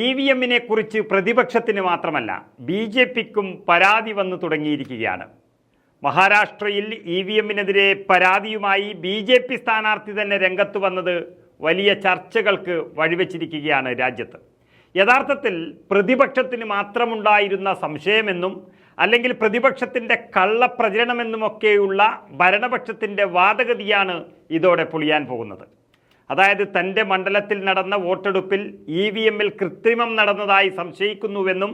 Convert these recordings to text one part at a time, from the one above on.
E V എമ്മിനെ കുറിച്ച് പ്രതിപക്ഷത്തിന് മാത്രമല്ല ബി ജെ പിക്കും പരാതി വന്നു തുടങ്ങിയിരിക്കുകയാണ്. മഹാരാഷ്ട്രയിൽ ഇ വി എമ്മിനെതിരെ പരാതിയുമായി ബി ജെ പി സ്ഥാനാർത്ഥി തന്നെ രംഗത്ത് വന്നത് വലിയ ചർച്ചകൾക്ക് വഴിവെച്ചിരിക്കുകയാണ് രാജ്യത്ത്. യഥാർത്ഥത്തിൽ പ്രതിപക്ഷത്തിന് മാത്രമുണ്ടായിരുന്ന സംശയമെന്നും അല്ലെങ്കിൽ പ്രതിപക്ഷത്തിന്റെ കള്ളപ്രചരണമെന്നുമൊക്കെയുള്ള ഭരണപക്ഷത്തിന്റെ വാദഗതിയാണ് ഇതോടെ പൊളിയാൻ പോകുന്നത്. അതായത് തന്റെ മണ്ഡലത്തിൽ നടന്ന വോട്ടെടുപ്പിൽ ഇ വി എമ്മിൽ കൃത്രിമം നടന്നതായി സംശയിക്കുന്നുവെന്നും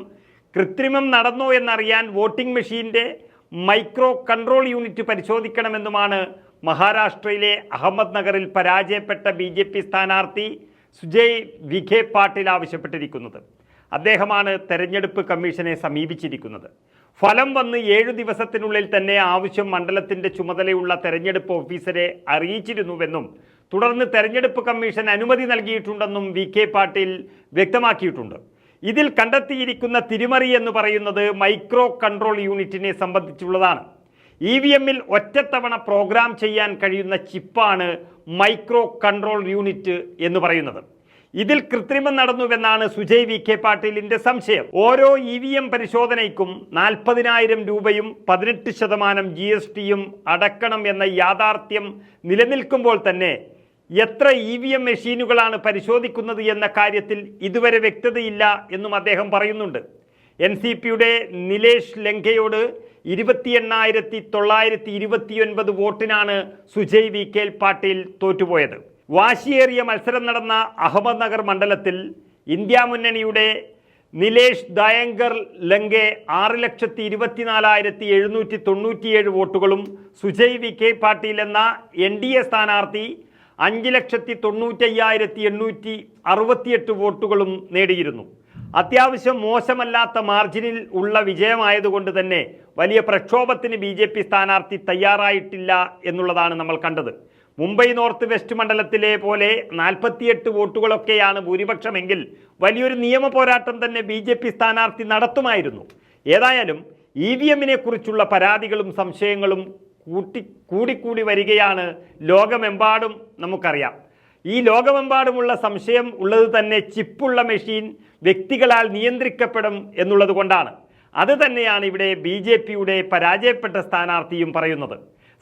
കൃത്രിമം നടന്നോ എന്നറിയാൻ വോട്ടിംഗ് മെഷീന്റെ മൈക്രോ കൺട്രോൾ യൂണിറ്റ് പരിശോധിക്കണമെന്നുമാണ് മഹാരാഷ്ട്രയിലെ അഹമ്മദ് നഗറിൽ പരാജയപ്പെട്ട ബി ജെ പി സ്ഥാനാർത്ഥി സുജയ് വിഖെ പാട്ടിൽ ആവശ്യപ്പെട്ടിരിക്കുന്നത്. അദ്ദേഹമാണ് തെരഞ്ഞെടുപ്പ് കമ്മീഷനെ സമീപിച്ചിരിക്കുന്നത്. ഫലം വന്ന് ഏഴു ദിവസത്തിനുള്ളിൽ തന്നെ ആവശ്യം മണ്ഡലത്തിന്റെ ചുമതലയുള്ള തെരഞ്ഞെടുപ്പ് ഓഫീസറെ അറിയിച്ചിരുന്നുവെന്നും തുടർന്ന് തെരഞ്ഞെടുപ്പ് കമ്മീഷൻ അനുമതി നൽകിയിട്ടുണ്ടെന്നും വി കെ പാട്ടീൽ വ്യക്തമാക്കിയിട്ടുണ്ട്. ഇതിൽ കണ്ടെത്തിയിരിക്കുന്ന തിരിമറി എന്ന് പറയുന്നത് മൈക്രോ കൺട്രോൾ യൂണിറ്റിനെ സംബന്ധിച്ചുള്ളതാണ്. ഇ വി എമ്മിൽ ഒറ്റത്തവണ പ്രോഗ്രാം ചെയ്യാൻ കഴിയുന്ന ചിപ്പാണ് മൈക്രോ കൺട്രോൾ യൂണിറ്റ് എന്ന് പറയുന്നത്. ഇതിൽ കൃത്രിമം നടന്നുവെന്നാണ് സുജയ് വി കെ പാട്ടീലിന്റെ സംശയം. ഓരോ ഇ വി എം പരിശോധനയ്ക്കും നാൽപ്പതിനായിരം രൂപയും പതിനെട്ട് ശതമാനം ജി എസ് ടിയും അടക്കണം എന്ന യാഥാർത്ഥ്യം നിലനിൽക്കുമ്പോൾ തന്നെ എത്ര ഇ വി എം മെഷീനുകളാണ് പരിശോധിക്കുന്നത് എന്ന കാര്യത്തിൽ ഇതുവരെ വ്യക്തതയില്ല എന്നും അദ്ദേഹം പറയുന്നുണ്ട്. എൻ സി പിയുടെ നിലേഷ് ലങ്കയോട് ഇരുപത്തി എണ്ണായിരത്തി തൊള്ളായിരത്തി ഇരുപത്തിയൊൻപത് വോട്ടിനാണ് സുജയ് വി കെ പാട്ടീൽ തോറ്റുപോയത്. വാശിയേറിയ മത്സരം നടന്ന അഹമ്മദ്നഗർ മണ്ഡലത്തിൽ ഇന്ത്യ മുന്നണിയുടെ നിലേഷ് ദയങ്കർ ലങ്കെ ആറ് ലക്ഷത്തി ഇരുപത്തിനാലായിരത്തി എഴുന്നൂറ്റി തൊണ്ണൂറ്റിയേഴ് വോട്ടുകളും സുജയ് വി കെ പാട്ടീൽ എന്ന എൻ ഡി എ സ്ഥാനാർത്ഥി അഞ്ച് ലക്ഷത്തി തൊണ്ണൂറ്റയ്യായിരത്തി എണ്ണൂറ്റി അറുപത്തിയെട്ട് വോട്ടുകളും നേടിയിരുന്നു. അത്യാവശ്യം മോശമല്ലാത്ത മാർജിനിൽ ഉള്ള വിജയമായതുകൊണ്ട് തന്നെ വലിയ പ്രക്ഷോഭത്തിന് ബി ജെ പി സ്ഥാനാർത്ഥി തയ്യാറായിട്ടില്ല എന്നുള്ളതാണ് നമ്മൾ കണ്ടത്. മുംബൈ നോർത്ത് വെസ്റ്റ് മണ്ഡലത്തിലെ പോലെ നാൽപ്പത്തിയെട്ട് വോട്ടുകളൊക്കെയാണ് ഭൂരിപക്ഷമെങ്കിൽ വലിയൊരു നിയമ പോരാട്ടം തന്നെ ബി ജെ പി സ്ഥാനാർത്ഥി നടത്തുമായിരുന്നു. ഏതായാലും ഇ വി എമ്മിനെ കുറിച്ചുള്ള പരാതികളും സംശയങ്ങളും കൂട്ടി കൂടിക്കൂടി വരികയാണ് ലോകമെമ്പാടും നമുക്കറിയാം. ഈ ലോകമെമ്പാടുമുള്ള സംശയം ഉള്ളത് തന്നെ ചിപ്പുള്ള മെഷീൻ വ്യക്തികളാൽ നിയന്ത്രിക്കപ്പെടും എന്നുള്ളത് കൊണ്ടാണ്. അത് തന്നെയാണ് ഇവിടെ ബി ജെ പിയുടെ പരാജയപ്പെട്ട സ്ഥാനാർത്ഥിയും പറയുന്നത്.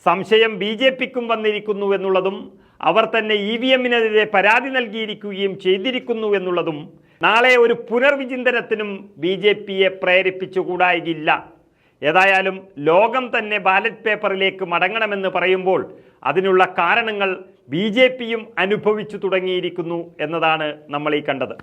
സംശയം ബി ജെ പിക്കും വന്നിരിക്കുന്നു എന്നുള്ളതും അവർ തന്നെ ഇ വി എമ്മിനെതിരെ പരാതി നൽകിയിരിക്കുകയും ചെയ്തിരിക്കുന്നു എന്നുള്ളതും നാളെ ഒരു പുനർവിചിന്തനത്തിനും ബി ജെ പിയെ പ്രേരിപ്പിച്ചുകൂടായില്ല. ഏതായാലും ലോകം തന്നെ ബാലറ്റ് പേപ്പറിലേക്ക് മടങ്ങണമെന്ന് പറയുമ്പോൾ അതിനുള്ള കാരണങ്ങൾ ബി അനുഭവിച്ചു തുടങ്ങിയിരിക്കുന്നു എന്നതാണ് നമ്മൾ ഈ കണ്ടത്.